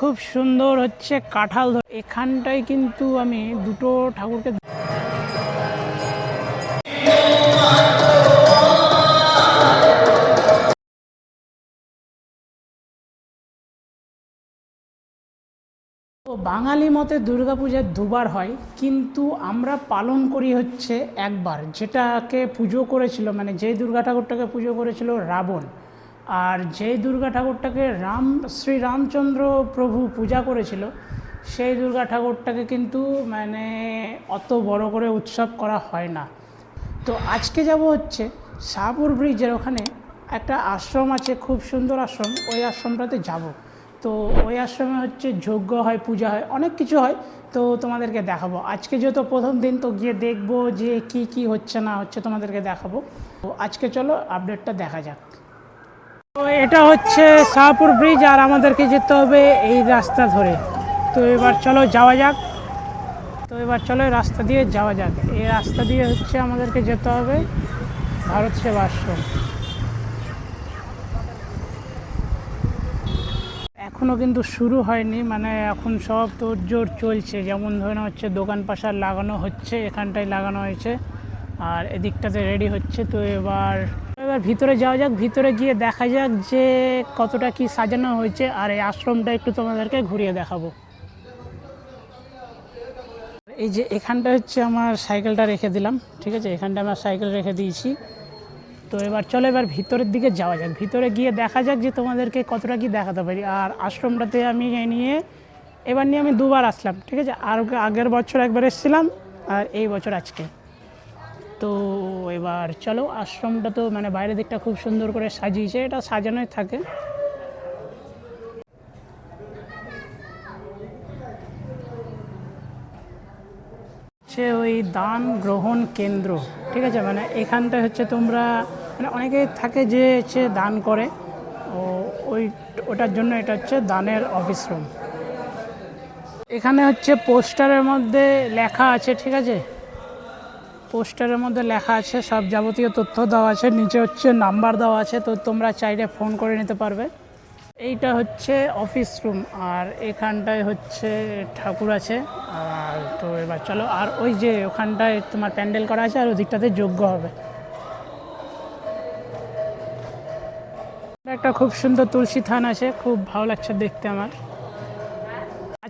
খুব সুন্দর হচ্ছে কাঁঠাল এখানটায় কিন্তু আমি দুটো ঠাকুরকে বাঙালি মতে দুর্গাপূজা দুবার হয়, কিন্তু আমরা পালন করি হচ্ছে একবার, যেটাকে পুজো করেছিল মানে যেই দুর্গা ঠাকুরটাকে পুজো করেছিল রাবণ। আর যেই দুর্গা ঠাকুরটাকে রাম, শ্রী রামচন্দ্র প্রভু পূজা করেছিল, সেই দুর্গা ঠাকুরটাকে কিন্তু মানে অত বড় করে উৎসব করা হয় না। তো আজকে যাব হচ্ছে শাহপুর ব্রিজের ওখানে। একটা আশ্রম আছে, খুব সুন্দর আশ্রম, ওই আশ্রমটাতে যাব। তো ওই আশ্রমে হচ্ছে যজ্ঞ হয়, পূজা হয়, অনেক কিছু হয়। তো তোমাদেরকে দেখাবো। আজকে যেহেতু প্রথম দিন, তো গিয়ে দেখব যে কি কি হচ্ছে না হচ্ছে তোমাদেরকে দেখাবো। তো আজকে চলো আপডেটটা দেখা যাক। এটা হচ্ছে শাহপুর ব্রিজ আর আমাদেরকে যেতে হবে এই রাস্তা ধরে। তো এবার চলো যাওয়া যাক। তো এবার চলো রাস্তা দিয়ে যাওয়া যাক। এই রাস্তা দিয়ে হচ্ছে আমাদেরকে যেতে হবে ভারত সেবাশ্রম। এখনও কিন্তু শুরু হয়নি মানে এখন সব তোর জোর চলছে। যেমন ধরে হচ্ছে দোকান পাশার লাগানো হচ্ছে, এখানটায় লাগানো হয়েছে। আর এদিকটাতে রেডি হচ্ছে। তো এবার এবার ভিতরে যাওয়া যাক, ভিতরে গিয়ে দেখা যাক যে কতটা কি সাজানো হয়েছে আর এই আশ্রমটা একটু তোমাদেরকে ঘুরিয়ে দেখাবো। এই যে এখানটা হচ্ছে আমার সাইকেলটা রেখে দিলাম, ঠিক আছে? এখানটা আমার সাইকেল রেখে দিয়েছি। তো এবার চলো, এবার ভিতরের দিকে যাওয়া যাক। ভিতরে গিয়ে দেখা যাক যে তোমাদেরকে কতটা কি দেখাতে পারি। আর আশ্রমটাতে আমি নিয়ে, এবার নিয়ে আমি দুবার আসলাম, ঠিক আছে? আর আগের বছর একবার এসেছিলাম, আর এই বছর আজকে। তো এবার চলো, আশ্রমটা তো মানে বাইরের দিকটা খুব সুন্দর করে সাজিয়েছে, এটা সাজানোই থাকে। হচ্ছে ওই দান গ্রহণ কেন্দ্র, ঠিক আছে? মানে এখানটা হচ্ছে তোমরা মানে অনেকে থাকে যে হচ্ছে দান করে, ও ওই, ওটার জন্য এটা হচ্ছে দানের অফিস রুম। এখানে হচ্ছে পোস্টারের মধ্যে লেখা আছে, ঠিক আছে? পোস্টারের মধ্যে লেখা আছে, সব যাবতীয় তথ্য দেওয়া আছে, নিচে হচ্ছে নাম্বার দেওয়া আছে, তো তোমরা চাইলে ফোন করে নিতে পারবে। এইটা হচ্ছে অফিস রুম, আর এখানটায় হচ্ছে ঠাকুর আছে। আর তো এবার চলো, আর ওই যে ওখানটায় তোমার প্যান্ডেল করা আছে, আর ওদিকটাতে যোগ্য হবে। একটা খুব সুন্দর তুলসী থান আছে, খুব ভালো লাগছে দেখতে আমার।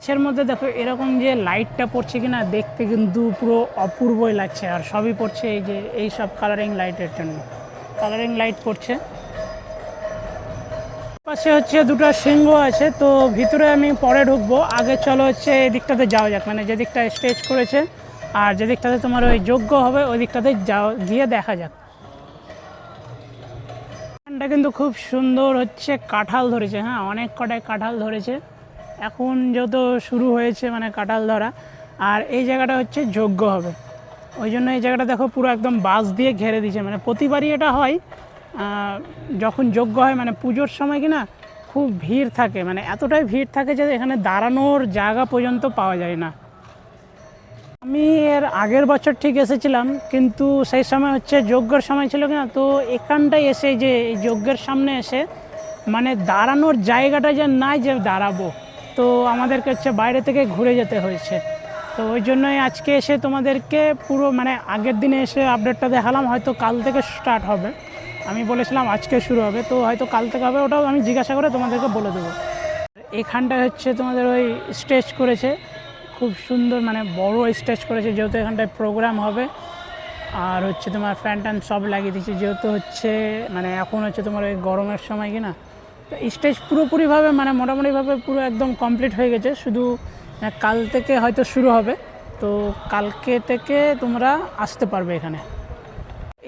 গাছের মধ্যে দেখো এরকম যে লাইটটা পড়ছে কিনা, দেখতে কিন্তু পুরো অপূর্বই লাগছে। আর সবই পড়ছে এই যে, এই সব কালারিং লাইটের জন্য। কালারিং লাইট পড়ছে। পাশে হচ্ছে দুটো সিংহ আছে, তো ভিতরে আমি পরে ঢুকবো। আগে চলো হচ্ছে এই দিকটাতে যাওয়া যাক মানে যে দিকটা স্টেজ করেছে, আর যেদিকটাতে তোমার ওই যোগ্য হবে ওই দিকটাতে যাও, গিয়ে দেখা যাক। কিন্তু খুব সুন্দর হচ্ছে, কাঁঠাল ধরেছে হ্যাঁ অনেক কটায় কাঁঠাল ধরেছে। এখন যত শুরু হয়েছে মানে কাঁঠাল ধরা, আর এই জায়গাটা হচ্ছে যোগ্য হবে। ওই জন্য এই জায়গাটা দেখো পুরো একদম বাঁশ দিয়ে ঘেরে দিয়েছে। মানে প্রতিবারই এটা হয় যখন যোগ্য হয় মানে পুজোর সময় কি না খুব ভিড় থাকে। মানে এতটাই ভিড় থাকে যে এখানে দাঁড়ানোর জায়গা পর্যন্ত পাওয়া যায় না। আমি এর আগের বছর ঠিক এসেছিলাম, কিন্তু সেই সময় হচ্ছে যজ্ঞের সময় ছিল কিনা তো এখানটায় এসে যে এই যজ্ঞের সামনে এসে মানে দাঁড়ানোর জায়গাটা যে নাই যে দাঁড়াবো। তো আমাদেরকে হচ্ছে বাইরে থেকে ঘুরে যেতে হয়েছে। তো ওই জন্যই আজকে এসে তোমাদেরকে পুরো মানে আগের দিনে এসে আপডেটটা দেখালাম, হয়তো কাল থেকে স্টার্ট হবে। আমি বলেছিলাম আজকে শুরু হবে, তো হয়তো কাল থেকে হবে, ওটাও আমি জিজ্ঞাসা করে তোমাদেরকে বলে দেবো। এখানটা হচ্ছে তোমাদের ওই স্টেজ করেছে, খুব সুন্দর মানে বড় স্টেজ করেছে, যেহেতু এখানটায় প্রোগ্রাম হবে। আর হচ্ছে তোমার ফ্যান ট্যান সব লাগিয়ে দিচ্ছে যেহেতু হচ্ছে মানে এখন হচ্ছে তোমার ওই গরমের সময় কি না স্টেজ পুরোপুরিভাবে মানে মোটামুটিভাবে পুরো একদম কমপ্লিট হয়ে গেছে। শুধু কাল থেকে হয়তো শুরু হবে। তো কালকে থেকে তোমরা আসতে পারবে এখানে।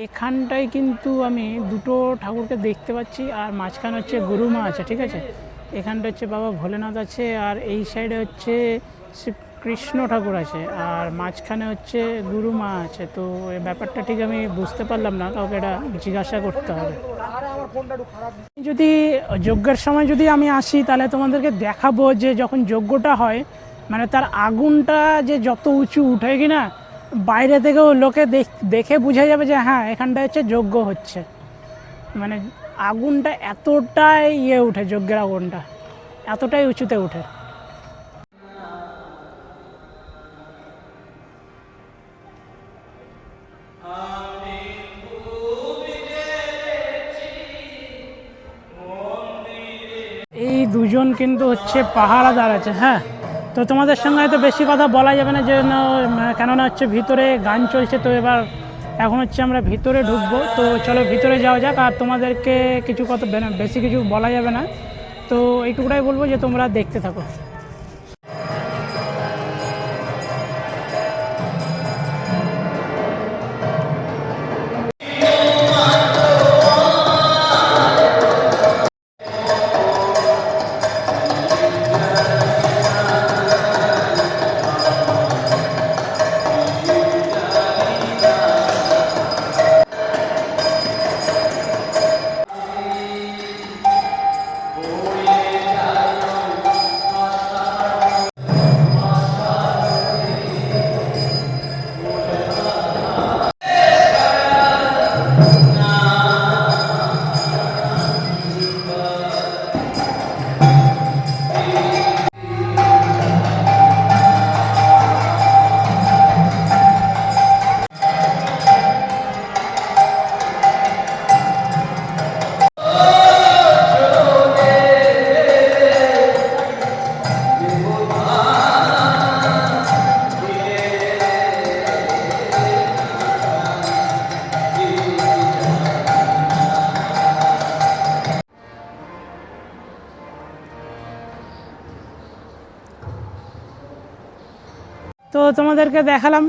এখানটায় কিন্তু আমি দুটো ঠাকুরকে দেখতে পাচ্ছি আর মাঝখানে হচ্ছে গরুমা আছে, ঠিক আছে? এখানটা হচ্ছে বাবা ভোলেনাথ আছে আর এই সাইডে হচ্ছে কৃষ্ণ ঠাকুর আছে, আর মাঝখানে হচ্ছে গুরুমা আছে, তো এই ব্যাপারটা ঠিক আমি বুঝতে পারলাম না, কাউকে এটা জিজ্ঞাসা করতে হবে। যদি যজ্ঞের সময় যদি আমি আসি, তাহলে তোমাদেরকে দেখাবো যে যখন যজ্ঞটা হয় মানে তার আগুনটা যে যত উঁচু উঠে কিনা, বাইরে থেকেও লোকে দেখে বোঝা যাবে যে হ্যাঁ এখানটা হচ্ছে যজ্ঞ হচ্ছে। মানে আগুনটা এতটাই ইয়ে উঠে, যজ্ঞের আগুনটা, এতটাই উঁচুতে উঠে। দুজন কিন্তু হচ্ছে পাহারাদার আছে হ্যাঁ? তো তোমাদের সঙ্গে হয়তো বেশি কথা বলা যাবে না যে কেননা হচ্ছে ভিতরে গান চলছে, তো এবার এখন হচ্ছে আমরা ভিতরে ঢুকবো। তো চলো ভিতরে যাওয়া যাক, আর তোমাদেরকে কিছু কথা, বেশি কিছু বলা যাবে না। তো এইটুকুটাই বলব যে তোমরা দেখতে থাকো। তোমাদেরকে দেখালাম।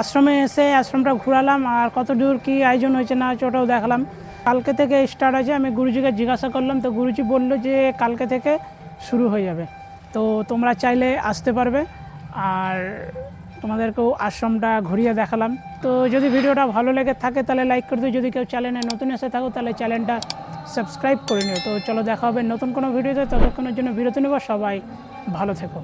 আশ্রমে এসে আশ্রমটা ঘোরালাম আর কত দূর কী আয়োজন হয়েছে না হয়েছে ওটাও দেখালাম। কালকে থেকে স্টার্ট আছে আমি গুরুজিকে জিজ্ঞাসা করলাম, তো গুরুজি বলল যে কালকে থেকে শুরু হয়ে যাবে। তো তোমরা চাইলে আসতে পারবে আর তোমাদেরকেও আশ্রমটা ঘুরিয়ে দেখালাম। তো যদি ভিডিওটা ভালো লেগে থাকে তাহলে লাইক করে দিও, যদি কেউ চ্যানেলে নতুন এসে থাকো তাহলে চ্যানেলটা সাবস্ক্রাইব করে নিও। তো চলো দেখা হবে নতুন কোনো ভিডিওতে, ততক্ষণের জন্য বিরতি নেব, সবাই ভালো থেকো।